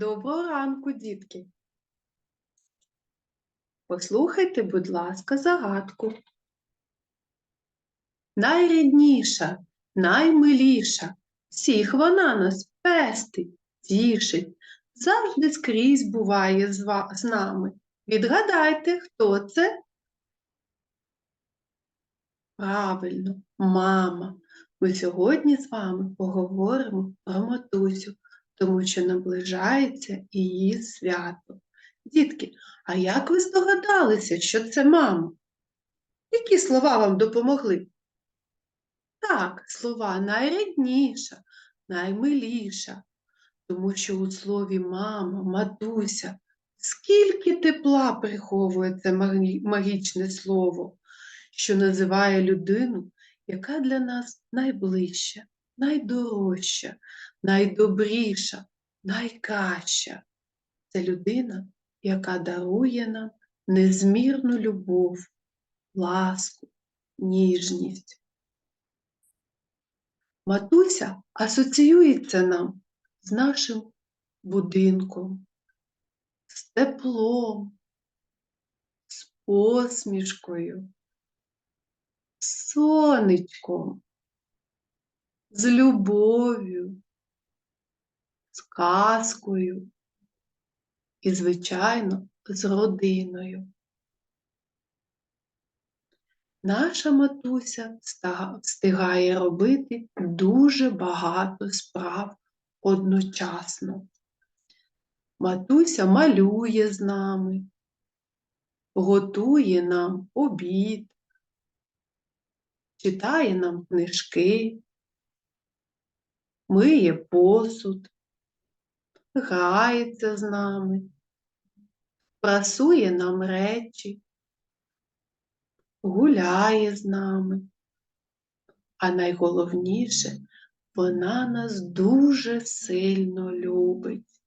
Доброго ранку, дітки. Послухайте, будь ласка, загадку. Найрідніша, наймиліша, всіх вона нас пестить, тішить, завжди скрізь буває з, нами. Відгадайте, хто це? Правильно, мама. Ми сьогодні з вами поговоримо про матусю, тому що наближається її свято. Дітки, а як ви здогадалися, що це мама? Які слова вам допомогли? Так, слова найрідніша, наймиліша, тому що у слові мама, матуся, скільки тепла приховує це магічне слово, що називає людину, яка для нас найближча, найдорожча, найдобріша, найкраща. Це людина, яка дарує нам незмірну любов, ласку, ніжність. Матуся асоціюється нам з нашим будинком, з теплом, з посмішкою, сонечком, з любов'ю, з казкою і, звичайно, з родиною. Наша матуся встигає робити дуже багато справ одночасно. Матуся малює з нами, готує нам обід, читає нам книжки, миє посуд, грається з нами, прасує нам речі, гуляє з нами. А найголовніше, вона нас дуже сильно любить.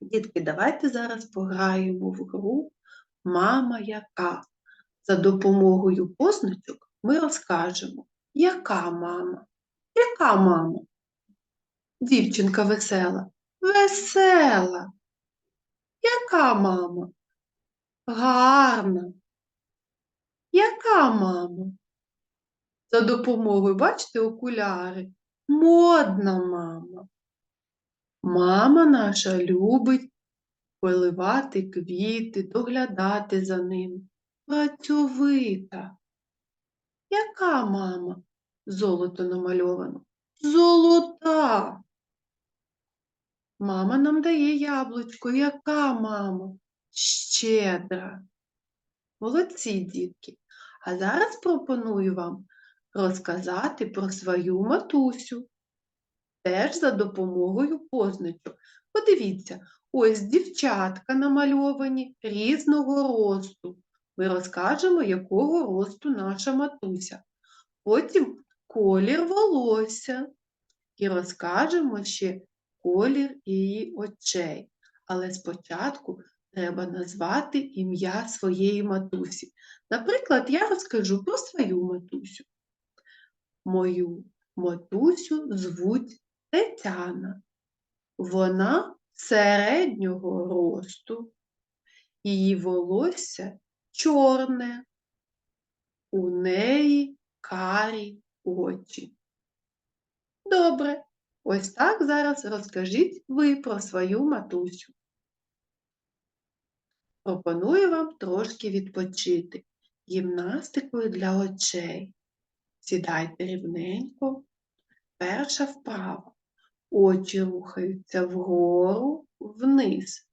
Дітки, давайте зараз пограємо в гру Мама яка. За допомогою позначок ми розкажемо, яка мама? Яка мама? Дівчинка весела. Весела. Яка мама? Гарна. Яка мама? За допомогою, бачите, окуляри. Модна мама. Мама наша любить поливати квіти, доглядати за ними. Працьовита. Яка мама? Золото намальовано. Золота. Мама нам дає яблучко. Яка мама? Щедра. Молодці, дітки. А зараз пропоную вам розказати про свою матусю. Теж за допомогою позначок. Подивіться, ось дівчатка намальовані різного росту. Ми розкажемо, якого росту наша матуся. Потім колір волосся. І розкажемо ще колір її очей. Але спочатку треба назвати ім'я своєї матусі. Наприклад, я розкажу про свою матусю. Мою матусю звуть Тетяна. Вона середнього росту, її волосся чорне, у неї карі очі. Добре, ось так зараз розкажіть ви про свою матусю. Пропоную вам трошки відпочити гімнастикою для очей. Сідайте рівненько. Перша вправа. Очі рухаються вгору, вниз,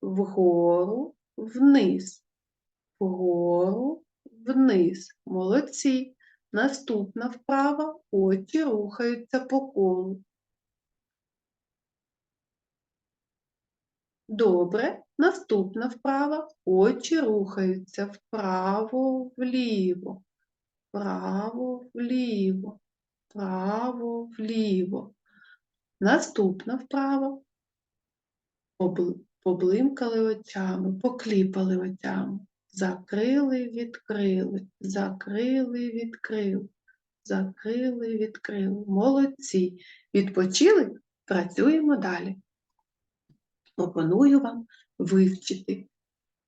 вгору, вниз, вгору, вниз. Молодці. Наступна вправа. Очі рухаються по колу. Добре. Наступна вправа. Очі рухаються вправо, вліво, вправо, вліво, вправо, вліво. Наступна вправа. Поблимкали очами, покліпали очами. Закрили, відкрили, закрили, відкрили, закрили, відкрили. Молодці. Відпочили? Працюємо далі. пропоную вам вивчити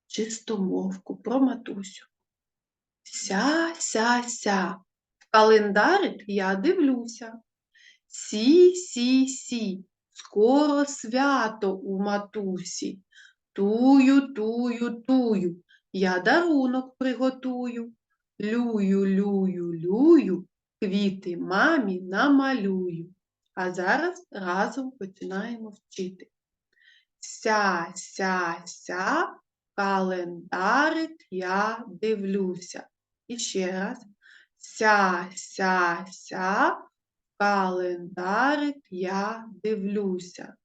чистомовку про матусю. Ся, ся, ся. В календарик я дивлюся. Сі, сі, сі. Скоро свято у матусі. Тую, тую, тую. Я дарунок приготую. Люю, люю, люю. Квіти мамі намалюю. А зараз разом починаємо вчити. Ся, ся, ся, календарик я дивлюся. І ще раз. Ся, ся, ся, календарик я дивлюся.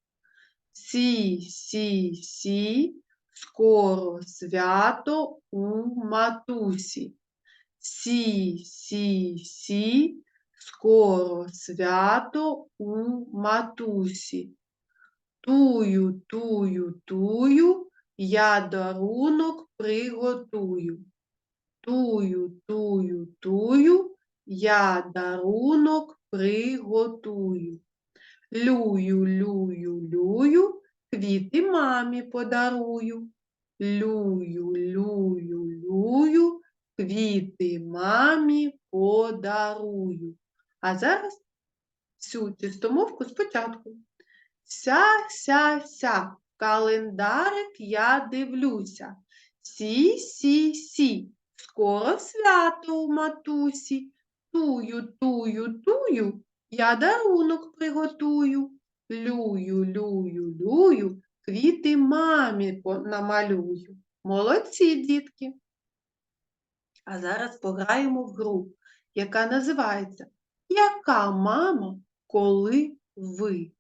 Сі, сі, сі, скоро свято у матусі. Сі, сі, сі, скоро свято у матусі. Тую, тую, тую, я дарунок приготую. Тую, тую, тую, я дарунок приготую. Люю, люю, люю, квіти мамі подарую. Люю, люю, люю, квіти мамі подарую. А зараз всю чистомовку спочатку. Ся, ся, ся, календарик я дивлюся. Сі, сі, сі, скоро свято у матусі. Тую, тую, тую, я дарунок приготую. Люю, люю, люю, квіти мамі намалюю. Молодці, дітки. А зараз пограємо в гру, яка називається Яка мама, коли ви?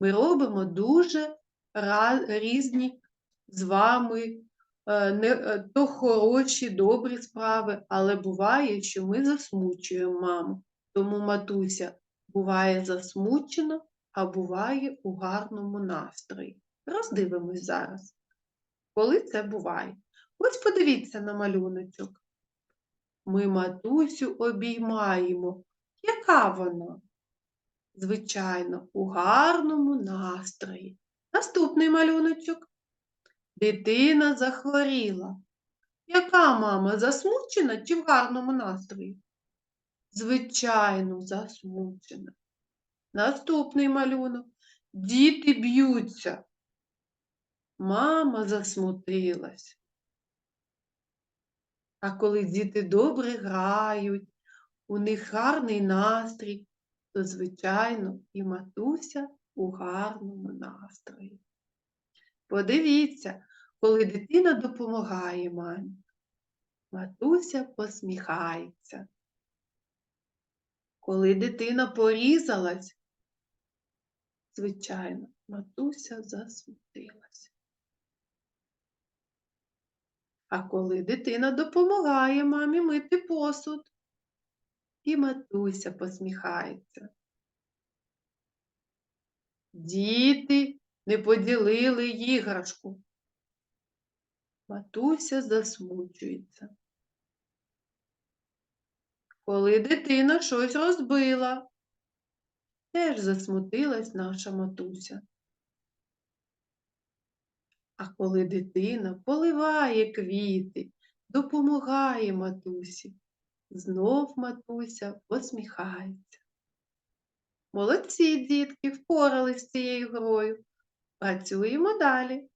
Ми робимо дуже різні з вами е, не, е, то хороші, добрі справи, але буває, що ми засмучуємо маму. Тому матуся буває засмучена, а буває у гарному настрої. Роздивимось зараз, коли це буває. Ось подивіться на малюночок. Ми матусю обіймаємо. Яка вона? Звичайно, у гарному настрої. Наступний малюночок. Дитина захворіла. Яка мама засмучена чи в гарному настрої? Звичайно, засмучена. Наступний малюнок. Діти б'ються. Мама засмутилась. А коли діти добре грають, у них гарний настрій, то, звичайно, і матуся у гарному настрої. Подивіться, коли дитина допомагає мамі, матуся посміхається. Коли дитина порізалась, звичайно, матуся засмутилась. А коли дитина допомагає мамі мити посуд, і матуся посміхається. Діти не поділили іграшку. Матуся засмучується. Коли дитина щось розбила, теж засмутилась наша матуся. А коли дитина поливає квіти, допомагає матусі, знов матуся посміхається. Молодці, дітки, впорались з цією грою. Працюємо далі.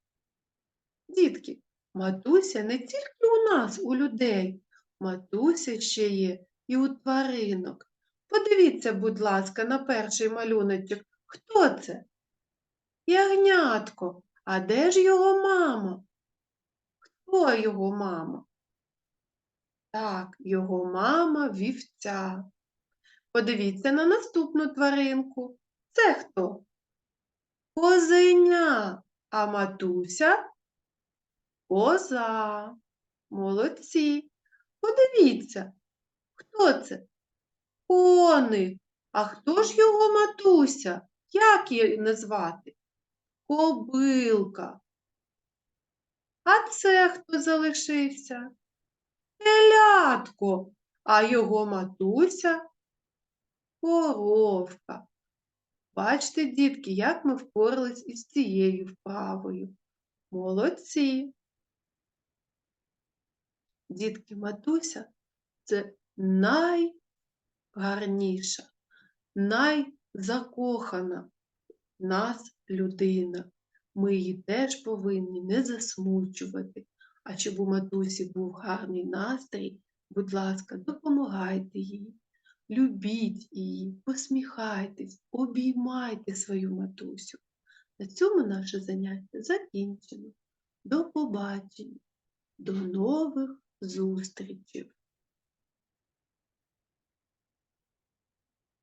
Дітки, матуся не тільки у нас, у людей, матуся ще є і у тваринок. Подивіться, будь ласка, на перший малюночок. Хто це? Ягнятко. А де ж його мама? Хто його мама? Так, його мама вівця. Подивіться на наступну тваринку. Це хто? Козеня, а матуся коза. Молодці. Подивіться, хто це? Коник. А хто ж його матуся? Як її назвати? Кобилка. А це хто залишився? Телятко, а його матуся коровка. Бачите, дітки, як ми впорались із цією вправою. Молодці! Дітки, матуся це найгарніша, найзакохана в нас людина. Ми її теж повинні не засмучувати. А щоб у матусі був гарний настрій, будь ласка, допомагайте їй, любіть її, посміхайтесь, обіймайте свою матусю. На цьому наше заняття закінчено. До побачення, до нових зустрічей!